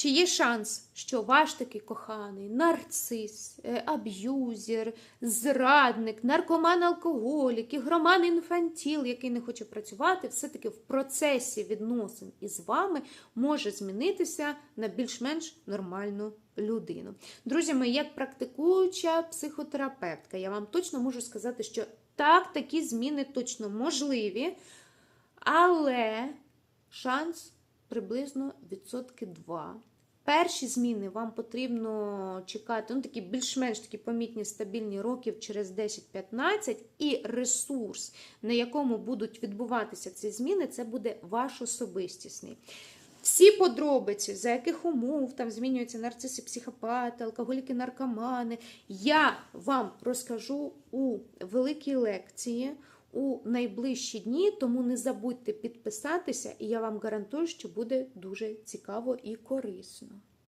Чи є шанс, що ваш такий коханий нарцис, е, аб'юзер, зрадник, наркоман алкоголік, ігроман інфантіл, який не хоче працювати, все-таки в процесі відносин із вами може змінитися на більш-менш нормальну людину? Друзі мої, як практикуюча психотерапевтка, я вам точно можу сказати, що так, такі зміни точно можливі, але шанс приблизно відсотки 2. Перші зміни вам потрібно чекати, ну такі більш-менш такі помітні стабільні років через 10-15, і ресурс, на якому будуть відбуватися ці зміни, це буде ваш особистісний. Всі подробиці, за яких умов там змінюються нарциси, психопати, алкоголіки, наркомани, я вам розкажу у великій лекції у найближчі дні, тому не забудьте підписатися, і я вам гарантую, що буде дуже цікаво і корисно.